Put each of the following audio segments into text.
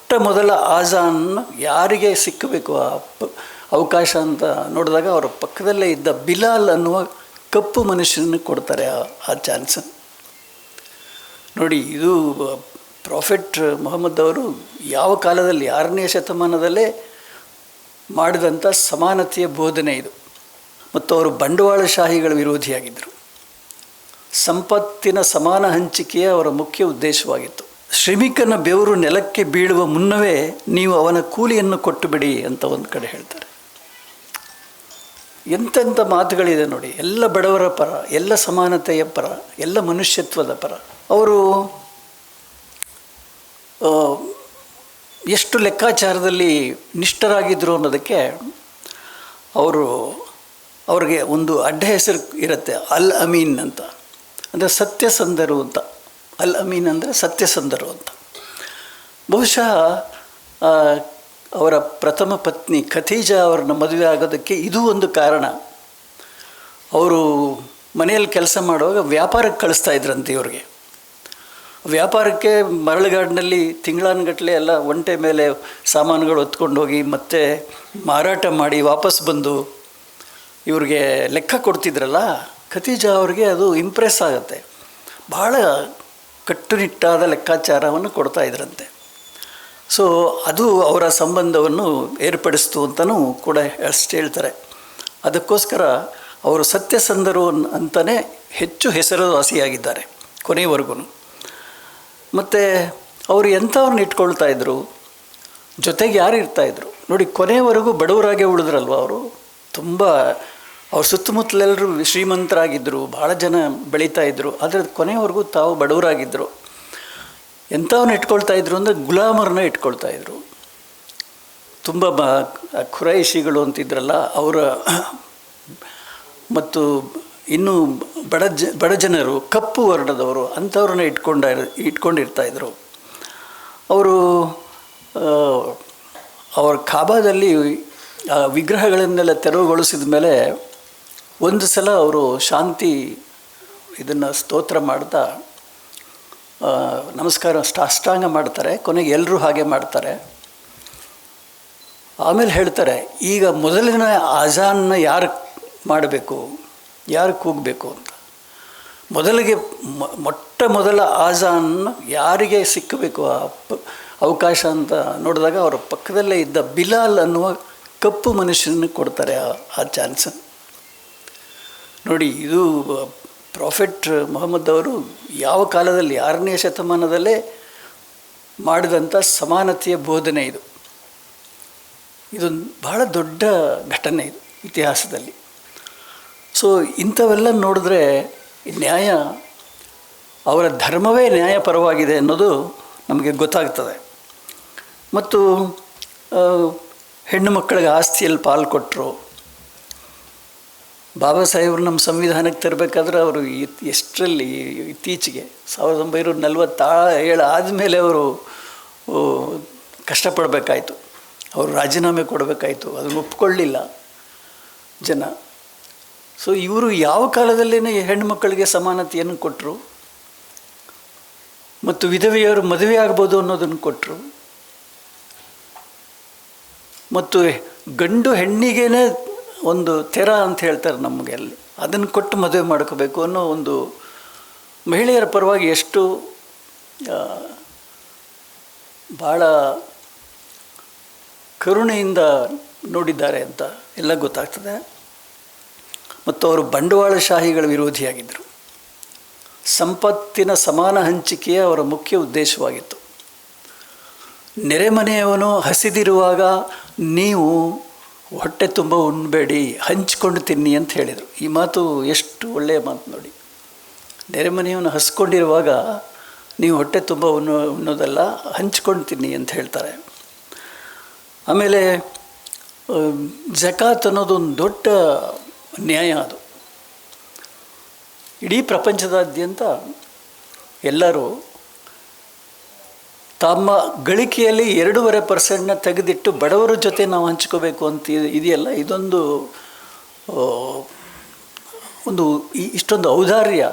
ಮೊಟ್ಟ ಮೊದಲ ಆಜಾನ್ ಯಾರಿಗೆ ಸಿಕ್ಕಬೇಕು ಆ ಅವಕಾಶ ಅಂತ ನೋಡಿದಾಗ ಅವರ ಪಕ್ಕದಲ್ಲೇ ಇದ್ದ ಬಿಲಾಲ್ ಅನ್ನುವ ಕಪ್ಪು ಮನುಷ್ಯನಿಗೆ ಕೊಡ್ತಾರೆ ಆ ಚಾನ್ಸ್. ನೋಡಿ, ಇದು ಪ್ರಾಫೆಟ್ ಮೊಹಮ್ಮದ್ ಅವರು ಯಾವ ಕಾಲದಲ್ಲಿ ಆರನೇ ಶತಮಾನದಲ್ಲೇ ಮಾಡಿದಂಥ ಸಮಾನತೆಯ ಬೋಧನೆ ಇದು. ಮತ್ತು ಅವರು ಬಂಡವಾಳಶಾಹಿಗಳ ವಿರೋಧಿಯಾಗಿದ್ದರು. ಸಂಪತ್ತಿನ ಸಮಾನ ಹಂಚಿಕೆಯ ಅವರ ಮುಖ್ಯ ಉದ್ದೇಶವಾಗಿತ್ತು. ಶ್ರಮಿಕನ ಬೆವರು ನೆಲಕ್ಕೆ ಬೀಳುವ ಮುನ್ನವೇ ನೀವು ಅವನ ಕೂಲಿಯನ್ನು ಕೊಟ್ಟು ಬಿಡಿ ಅಂತ ಒಂದು ಕಡೆ ಹೇಳ್ತಾರೆ. ಎಂತೆಂಥ ಮಾತುಗಳಿದೆ ನೋಡಿ, ಎಲ್ಲ ಬಡವರ ಪರ, ಎಲ್ಲ ಸಮಾನತೆಯ ಪರ, ಎಲ್ಲ ಮನುಷ್ಯತ್ವದ ಪರ. ಅವರು ಎಷ್ಟು ಲೆಕ್ಕಾಚಾರದಲ್ಲಿ ನಿಷ್ಠರಾಗಿದ್ದರು ಅನ್ನೋದಕ್ಕೆ ಅವರು ಅವ್ರಿಗೆ ಒಂದು ಅಡ್ಡ ಹೆಸರು ಇರುತ್ತೆ, ಅಲ್ ಅಮೀನ್ ಅಂತ. ಅಂದರೆ ಸತ್ಯಸಂಧರು ಅಂತ. ಅಲ್ ಅಮೀನ್ ಅಂದರೆ ಸತ್ಯಸಂಧರು ಅಂತ. ಬಹುಶಃ ಅವರ ಪ್ರಥಮ ಪತ್ನಿ ಖತೀಜಾ ಅವ್ರನ್ನ ಮದುವೆ ಆಗೋದಕ್ಕೆ ಇದು ಒಂದು ಕಾರಣ. ಅವರು ಮನೆಯಲ್ಲಿ ಕೆಲಸ ಮಾಡುವಾಗ ವ್ಯಾಪಾರಕ್ಕೆ ಕಳಿಸ್ತಾ ಇದ್ರಂತೆ ಇವ್ರಿಗೆ. ವ್ಯಾಪಾರಕ್ಕೆ ಮರಳುಗಾಡಿನಲ್ಲಿ ತಿಂಗಳಾನುಗಟ್ಟಲೆ ಎಲ್ಲ ಒಂಟೆ ಮೇಲೆ ಸಾಮಾನುಗಳು ಹೊತ್ಕೊಂಡು ಹೋಗಿ ಮತ್ತೆ ಮಾರಾಟ ಮಾಡಿ ವಾಪಸ್ ಬಂದು ಇವ್ರಿಗೆ ಲೆಕ್ಕ ಕೊಡ್ತಿದ್ರಲ್ಲ, ಖತೀಜಾ ಅವ್ರಿಗೆ ಅದು ಇಂಪ್ರೆಸ್ ಆಗುತ್ತೆ. ಭಾಳ ಕಟ್ಟುನಿಟ್ಟಾದ ಲೆಕ್ಕಾಚಾರವನ್ನು ಕೊಡ್ತಾ ಇದ್ರಂತೆ. ಸೊ ಅದು ಅವರ ಸಂಬಂಧವನ್ನು ಏರ್ಪಡಿಸ್ತು ಅಂತಲೂ ಕೂಡ ಅಷ್ಟು ಹೇಳ್ತಾರೆ. ಅದಕ್ಕೋಸ್ಕರ ಅವರು ಸತ್ಯಸಂಧರು ಅಂತಲೇ ಹೆಚ್ಚು ಹೆಸರುವಾಸಿಯಾಗಿದ್ದಾರೆ ಕೊನೆಯವರೆಗೂ ಮತ್ತು ಅವರು ಎಂಥವ್ರನ್ನ ಇಟ್ಕೊಳ್ತಾ ಇದ್ದರು ಜೊತೆಗೆ ಯಾರು ಇರ್ತಾಯಿದ್ರು ನೋಡಿ ಕೊನೆಯವರೆಗೂ ಬಡವರಾಗೆ ಉಳಿದ್ರಲ್ವ ಅವರು? ತುಂಬ ಅವ್ರ ಸುತ್ತಮುತ್ತಲೆಲ್ಲರೂ ಶ್ರೀಮಂತರಾಗಿದ್ದರು ಭಾಳ ಜನ ಬೆಳೀತಾ ಇದ್ದರು ಆದರೆ ಕೊನೆಯವರೆಗೂ ತಾವು ಬಡವರಾಗಿದ್ದರು ಎಂಥವ್ರನ್ನ ಇಟ್ಕೊಳ್ತಾ ಇದ್ರು ಅಂದರೆ ಗುಲಾಮರನ್ನ ಇಟ್ಕೊಳ್ತಾ ಇದ್ರು. ತುಂಬ ಬ, ಖುರೈಶಿಗಳು ಅಂತಿದ್ರಲ್ಲ, ಅವರ ಮತ್ತು ಇನ್ನೂ ಬಡ ಜ, ಬಡ ಜನರು, ಕಪ್ಪು ವರ್ಣದವರು, ಅಂಥವ್ರನ್ನ ಇಟ್ಕೊಂಡ ಇಟ್ಕೊಂಡಿರ್ತಾಯಿದ್ರು ಅವರು ಅವ್ರ ಅವರ ಖಾಬಾದಲ್ಲಿ ವಿಗ್ರಹಗಳನ್ನೆಲ್ಲ ತೆರವುಗೊಳಿಸಿದ ಮೇಲೆ ಒಂದು ಸಲ ಅವರು ಶಾಂತಿ ಇದನ್ನು ಸ್ತೋತ್ರ ಮಾಡ್ತಾ ನಮಸ್ಕಾರ ಅಷ್ಟಾಂಗ ಮಾಡ್ತಾರೆ, ಕೊನೆಗೆ ಎಲ್ಲರೂ ಹಾಗೆ ಮಾಡ್ತಾರೆ. ಆಮೇಲೆ ಹೇಳ್ತಾರೆ, ಈಗ ಮೊದಲಿನ ಆಜಾನ್ನ ಯಾರು ಮಾಡಬೇಕು, ಯಾರು ಕೂಗಬೇಕು ಅಂತ. ಮೊದಲಿಗೆ ಮೊಟ್ಟ ಮೊದಲ ಆಜಾನ್ ಯಾರಿಗೆ ಸಿಕ್ಕಬೇಕು ಆ ಅವಕಾಶ ಅಂತ ನೋಡಿದಾಗ ಅವರ ಪಕ್ಕದಲ್ಲೇ ಇದ್ದ ಬಿಲಾಲ್ ಅನ್ನುವ ಕಪ್ಪು ಮನುಷ್ಯನ ಕೊಡ್ತಾರೆ ಆ- ಆ ಚಾನ್ಸ್ ನೋಡಿ, ಇದು ಪ್ರಾಫೆಟ್ ಮೊಹಮ್ಮದ್ ಅವರು ಯಾವ ಕಾಲದಲ್ಲಿ ಆರನೇ ಶತಮಾನದಲ್ಲೇ ಮಾಡಿದಂಥ ಸಮಾನತೆಯ ಬೋಧನೆ ಇದು. ಇದೊಂದು ಬಹಳ ದೊಡ್ಡ ಘಟನೆ ಇದು ಇತಿಹಾಸದಲ್ಲಿ. ಸೊ ಇಂಥವೆಲ್ಲ ನೋಡಿದ್ರೆ ನ್ಯಾಯ, ಅವರ ಧರ್ಮವೇ ನ್ಯಾಯಪರವಾಗಿದೆ ಅನ್ನೋದು ನಮಗೆ ಗೊತ್ತಾಗ್ತದೆ. ಮತ್ತು ಹೆಣ್ಣು ಮಕ್ಕಳಿಗೆ ಆಸ್ತಿಯಲ್ಲಿ ಪಾಲು ಕೊಟ್ಟರು ಬಾಬಾ ಸಾಹೇಬ್ರು ನಮ್ಮ ಸಂವಿಧಾನಕ್ಕೆ ತರಬೇಕಾದ್ರೆ ಅವರು ಎಷ್ಟರಲ್ಲಿ ಇತ್ತೀಚೆಗೆ ಸಾವಿರದ ಒಂಬೈನೂರ ನಲವತ್ತ ಏಳು ಆದಮೇಲೆ ಅವರು ಕಷ್ಟಪಡಬೇಕಾಯಿತು ಕಷ್ಟಪಡಬೇಕಾಯ್ತು. ಅವರು ರಾಜೀನಾಮೆ ಕೊಡಬೇಕಾಯಿತು. ಅದನ್ನು ಒಪ್ಕೊಳ್ಳಿಲ್ಲ ಜನ. ಸೊ ಇವರು ಯಾವ ಕಾಲದಲ್ಲೇ ಹೆಣ್ಣುಮಕ್ಕಳಿಗೆ ಸಮಾನತೆಯನ್ನು ಕೊಟ್ಟರು ಮತ್ತು ವಿಧವೆಯವರು ಮದುವೆ ಆಗ್ಬೋದು ಅನ್ನೋದನ್ನು ಕೊಟ್ಟರು ಮತ್ತು ಗಂಡು ಹೆಣ್ಣಿಗೇನೆ ಒಂದು ತೆರ ಅಂತ ಹೇಳ್ತಾರೆ ನಮಗೆ ಅಲ್ಲಿ. ಅದನ್ನು ಕೊಟ್ಟು ಮದುವೆ ಮಾಡ್ಕೋಬೇಕು ಅನ್ನೋ ಒಂದು ಮಹಿಳೆಯರ ಪರವಾಗಿ ಎಷ್ಟು ಭಾಳ ಕರುಣೆಯಿಂದ ನೋಡಿದ್ದಾರೆ ಅಂತ ಎಲ್ಲ ಗೊತ್ತಾಗ್ತದೆ. ಮತ್ತು ಅವರು ಬಂಡವಾಳಶಾಹಿಗಳ ವಿರೋಧಿಯಾಗಿದ್ದರು. ಸಂಪತ್ತಿನ ಸಮಾನ ಹಂಚಿಕೆಯೇ ಅವರ ಮುಖ್ಯ ಉದ್ದೇಶವಾಗಿತ್ತು. ನೆರೆಮನೆಯವನು ಹಸಿದಿರುವಾಗ ನೀವು ಹೊಟ್ಟೆ ತುಂಬ ಉಣ್ಬೇಡಿ, ಹಂಚ್ಕೊಂಡು ತಿನ್ನಿ ಅಂತ ಹೇಳಿದರು. ಈ ಮಾತು ಎಷ್ಟು ಒಳ್ಳೆಯ ಮಾತು ನೋಡಿ. ನೆರೆಮನೆಯವನು ಹಸ್ಕೊಂಡಿರುವಾಗ ನೀವು ಹೊಟ್ಟೆ ತುಂಬ ಉಣ್ಣೋ, ಉಣ್ಣೋದಲ್ಲ, ಹಂಚ್ಕೊಂಡು ತಿನ್ನಿ ಅಂತ ಹೇಳ್ತಾರೆ. ಆಮೇಲೆ ಜಕಾತ್ ಅನ್ನೋದು ಒಂದು ದೊಡ್ಡ ನ್ಯಾಯ ಅದು. ಇಡೀ ಪ್ರಪಂಚದಾದ್ಯಂತ ಎಲ್ಲರೂ ತಮ್ಮ ಗಳಿಕೆಯಲ್ಲಿ ಎರಡೂವರೆ ಪರ್ಸೆಂಟ್ನ ತೆಗೆದಿಟ್ಟು ಬಡವರ ಜೊತೆ ನಾವು ಹಂಚ್ಕೋಬೇಕು ಅಂತ ಇದೆಯಲ್ಲ, ಇದೊಂದು ಒಂದು ಇಷ್ಟೊಂದು ಔದಾರ್ಯ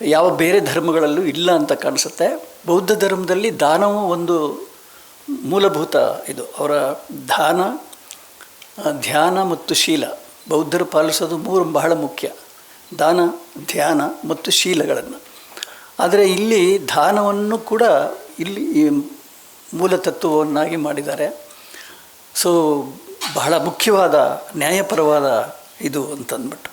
ಯಾವ ಬೇರೆ ಧರ್ಮಗಳಲ್ಲೂ ಇಲ್ಲ ಅಂತ ಕಾಣಿಸುತ್ತೆ. ಬೌದ್ಧ ಧರ್ಮದಲ್ಲಿ ದಾನವು ಒಂದು ಮೂಲಭೂತ ಇದು. ಅವರ ದಾನ, ಧ್ಯಾನ ಮತ್ತು ಶೀಲ. ಬೌದ್ಧರು ಪಾಲಿಸೋದು ಮೂರು ಬಹಳ ಮುಖ್ಯ. ದಾನ, ಧ್ಯಾನ ಮತ್ತು ಶೀಲಗಳನ್ನು. ಆದರೆ ಇಲ್ಲಿ ದಾನವನ್ನು ಕೂಡ ಇಲ್ಲಿ ಈ ಮೂಲ ತತ್ವವನ್ನಾಗಿ ಮಾಡಿದ್ದಾರೆ. ಸೊ ಬಹಳ ಮುಖ್ಯವಾದ, ನ್ಯಾಯಪರವಾದ ಇದು ಅಂತಂದ್ಬಿಟ್ಟು.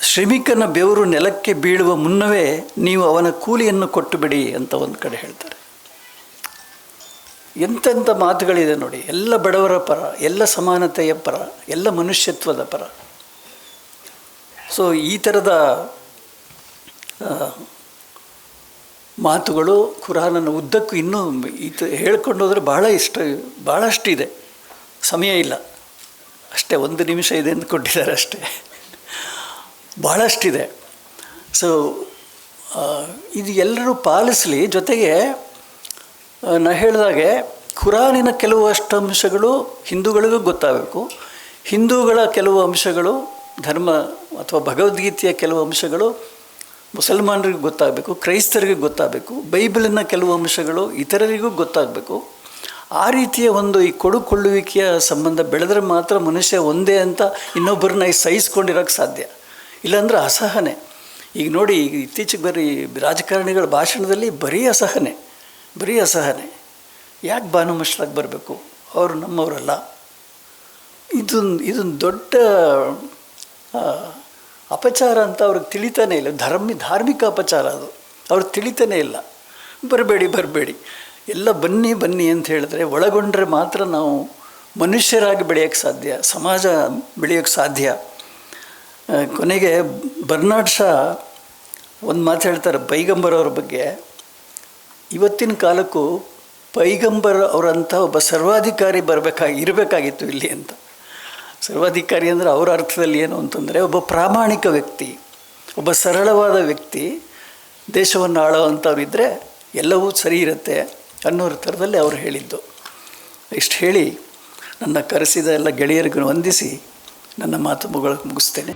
ಶ್ರಮಿಕನ ಬೆವರು ನೆಲಕ್ಕೆ ಬೀಳುವ ಮುನ್ನವೇ ನೀವು ಅವನ ಕೂಲಿಯನ್ನು ಕೊಟ್ಟು ಬಿಡಿ ಅಂತ ಒಂದು ಕಡೆ ಹೇಳ್ತಾರೆ. ಎಂತೆಂಥ ಮಾತುಗಳಿದೆ ನೋಡಿ. ಎಲ್ಲ ಬಡವರ ಪರ, ಎಲ್ಲ ಸಮಾನತೆಯ ಪರ, ಎಲ್ಲ ಮನುಷ್ಯತ್ವದ ಪರ. ಸೊ ಈ ಥರದ ಮಾತುಗಳು ಕುರಾನನ ಉದ್ದಕ್ಕೂ ಇನ್ನೂ ಇದು ಹೇಳ್ಕೊಂಡು ಹೋದರೆ ಭಾಳ ಇಷ್ಟ ಭಾಳಷ್ಟಿದೆ ಸಮಯ ಇಲ್ಲ. ಅಷ್ಟೇ ಒಂದು ನಿಮಿಷ ಇದೆ ಅಂತ ಕೊಟ್ಟಿದ್ದಾರೆ ಅಷ್ಟೇ ಭಾಳಷ್ಟಿದೆ ಸೊ ಇದು ಎಲ್ಲರೂ ಪಾಲಿಸಲಿ, ಜೊತೆಗೆ ನಾ ಹೇಳಿದಾಗೆ ಖುರಾನಿನ ಕೆಲವು ಅಷ್ಟು ಅಂಶಗಳು ಹಿಂದೂಗಳಿಗೂ ಗೊತ್ತಾಗಬೇಕು. ಹಿಂದೂಗಳ ಕೆಲವು ಅಂಶಗಳು ಧರ್ಮ ಅಥವಾ ಭಗವದ್ಗೀತೆಯ ಕೆಲವು ಅಂಶಗಳು ಮುಸಲ್ಮಾನರಿಗೂ ಗೊತ್ತಾಗಬೇಕು, ಕ್ರೈಸ್ತರಿಗೆ ಗೊತ್ತಾಗಬೇಕು, ಬೈಬಲಿನ ಕೆಲವು ಅಂಶಗಳು ಇತರರಿಗೂ ಗೊತ್ತಾಗಬೇಕು. ಆ ರೀತಿಯ ಒಂದು ಈ ಕೊಡುಕೊಳ್ಳುವಿಕೆಯ ಸಂಬಂಧ ಬೆಳೆದ್ರೆ ಮಾತ್ರ ಮನುಷ್ಯ ಒಂದೇ ಅಂತ ಇನ್ನೊಬ್ಬರನ್ನ ಸಹಿಸ್ಕೊಂಡಿರೋಕ್ಕೆ ಸಾಧ್ಯ. ಇಲ್ಲಾಂದ್ರೆ ಅಸಹನೆ. ಈಗ ನೋಡಿ, ಈಗ ಇತ್ತೀಚೆಗೆ ಬರೀ ರಾಜಕಾರಣಿಗಳ ಭಾಷಣದಲ್ಲಿ ಬರೀ ಅಸಹನೆ ಬರೀ ಅಸಹನೆ. ಯಾಕೆ ಬಾನು ಬರಬೇಕು? ಅವರು ನಮ್ಮವರಲ್ಲ. ಇದೊಂದು ಇದೊಂದು ದೊಡ್ಡ ಅಪಚಾರ ಅಂತ ಅವ್ರಿಗೆ ತಿಳಿತಾನೇ ಇಲ್ಲ. ಧರ್ಮ, ಧಾರ್ಮಿಕ ಅಪಚಾರ ಅದು. ಅವ್ರಿಗೆ ತಿಳಿತಾನೇ ಇಲ್ಲ. ಬರಬೇಡಿ ಬರಬೇಡಿ. ಎಲ್ಲ ಬನ್ನಿ ಬನ್ನಿ ಅಂತ ಹೇಳಿದ್ರೆ ಒಳಗೊಂಡ್ರೆ ಮಾತ್ರ ನಾವು ಮನುಷ್ಯರಾಗಿ ಬೆಳೆಯೋಕ್ಕೆ ಸಾಧ್ಯ, ಸಮಾಜ ಬೆಳೆಯೋಕ್ಕೆ ಸಾಧ್ಯ. ಕೊನೆಗೆ ಬರ್ನಾಡ್ ಶಾ ಒಂದು ಮಾತು ಹೇಳ್ತಾರೆ ಪೈಗಂಬರ್ ಅವ್ರ ಬಗ್ಗೆ. ಇವತ್ತಿನ ಕಾಲಕ್ಕೂ ಪೈಗಂಬರ್ ಅವರಂಥ ಒಬ್ಬ ಸರ್ವಾಧಿಕಾರಿ ಬರಬೇಕಾಗಿ ಇರಬೇಕಾಗಿತ್ತು ಇಲ್ಲಿ ಅಂತ. ಸರ್ವಾಧಿಕಾರಿ ಅಂದರೆ ಅವರ ಅರ್ಥದಲ್ಲಿ ಏನು ಅಂತಂದರೆ ಒಬ್ಬ ಪ್ರಾಮಾಣಿಕ ವ್ಯಕ್ತಿ, ಒಬ್ಬ ಸರಳವಾದ ವ್ಯಕ್ತಿ ದೇಶವನ್ನು ಆಳೋವಂಥವ್ರಿದ್ದರೆ ಎಲ್ಲವೂ ಸರಿ ಇರುತ್ತೆ ಅನ್ನೋ ಥರದಲ್ಲಿ ಅವರು ಹೇಳಿದ್ದು. ಇಷ್ಟು ಹೇಳಿ ನನ್ನ ಕರೆಸಿದ ಎಲ್ಲ ಗೆಳೆಯರಿಗೂ ವಂದಿಸಿ ನನ್ನ ಮಾತು ಮುಗಳ ಮುಗಿಸ್ತೇನೆ.